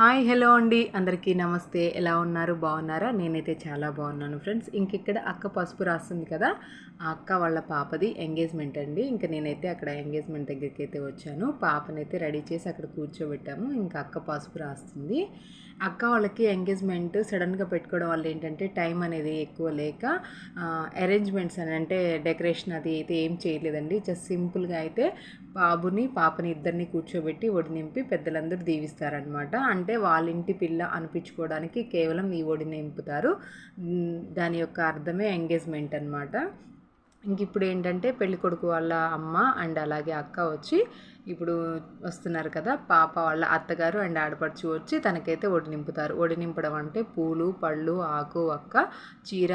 Hi hello అండి. అందరికీ నమస్తే. ఎలా ఉన్నారు? బాగున్నారా? నేనైతే చాలా బాగున్నాను ఫ్రెండ్స్. ఇంక ఇక్కడ అక్క పసుపు రాస్తుంది కదా ఆ అక్క వాళ్ళ పాపది ఎంగేజ్మెంట్ అండి. ఇంకా నేనైతే అక్కడ ఎంగేజ్మెంట్ దగ్గరికి అయితే వచ్చాను. పాపనైతే రెడీ చేసి అక్కడ కూర్చోబెట్టాము. ఇంకా అక్క పసుపు రాస్తుంది. అక్క వాళ్ళకి ఎంగేజ్మెంట్ సడన్గా పెట్టుకోవడం వల్ల ఏంటంటే టైం అనేది ఎక్కువ లేక అరేంజ్మెంట్స్ అని అంటే డెకరేషన్ అది అయితే ఏం చేయలేదండి. జస్ట్ సింపుల్గా అయితే బాబుని పాపని ఇద్దరిని కూర్చోబెట్టి ఒడి నింపి పెద్దలందరూ దీవిస్తారనమాట అంటే వాళ్ళ ఇంటి పిల్ల అనిపించుకోవడానికి కేవలం ఈ ఒడిని నింపుతారు. దాని యొక్క అర్థమే ఎంగేజ్మెంట్ అనమాట ఇంక ఇప్పుడు ఏంటంటే పెళ్ళి కొడుకు వాళ్ళ అమ్మ అండ్ అలాగే అక్క వచ్చి ఇప్పుడు వస్తున్నారు కదా పాప వాళ్ళ అత్తగారు అండ్ ఆడపడుచు వచ్చి తనకైతే ఒడి నింపుతారు. ఒడి నింపడం అంటే పూలు పళ్ళు ఆకు అక్క చీర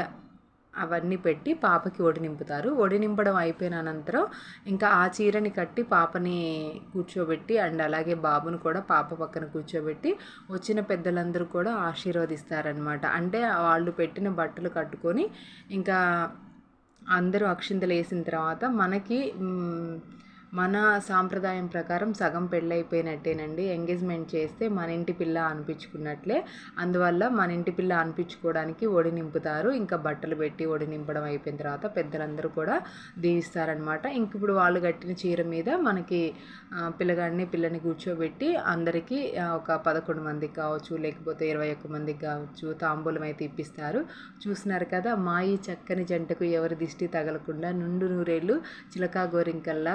అవన్నీ పెట్టి పాపకి ఒడి నింపుతారు. ఒడి నింపడం అయిపోయిన అనంతరం ఇంకా ఆ చీరని కట్టి పాపని కూర్చోబెట్టి అండ్ అలాగే బాబును కూడా పాప పక్కన కూర్చోబెట్టి వచ్చిన పెద్దలందరూ కూడా ఆశీర్వదిస్తారనమాట అంటే వాళ్ళు పెట్టిన బట్టలు కట్టుకొని ఇంకా అందరూ అక్షింతలు వేసిన తర్వాత మనకి మన సాంప్రదాయం ప్రకారం సగం పెళ్ళైపోయినట్టేనండి. ఎంగేజ్మెంట్ చేస్తే మన ఇంటి పిల్ల అనిపించుకున్నట్లే. అందువల్ల మన ఇంటి పిల్ల అనిపించుకోవడానికి ఒడి నింపుతారు. ఇంకా బట్టలు పెట్టి ఒడి నింపడం అయిపోయిన తర్వాత పెద్దలందరూ కూడా దీవిస్తారనమాట ఇంక ఇప్పుడు వాళ్ళు కట్టిన చీర మీద మనకి పిల్లగాడిని పిల్లని కూర్చోబెట్టి అందరికీ ఒక పదకొండు మందికి కావచ్చు లేకపోతే ఇరవై ఒక్క మందికి కావచ్చు తాంబూలం అయితే ఇప్పిస్తారు. చూస్తున్నారు కదా మా ఈ చక్కని జంటకు ఎవరి దిష్టి తగలకుండా నుండు నూరేళ్ళు చిలకా గోరింకల్లా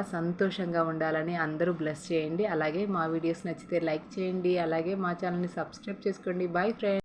సంతోషంగా ఉండాలని అందరూ బ్లెస్ చేయండి. అలాగే మా వీడియోస్ నచ్చితే లైక్ చేయండి. అలాగే మా ఛానల్ని సబ్స్క్రైబ్ చేసుకోండి. Bye friends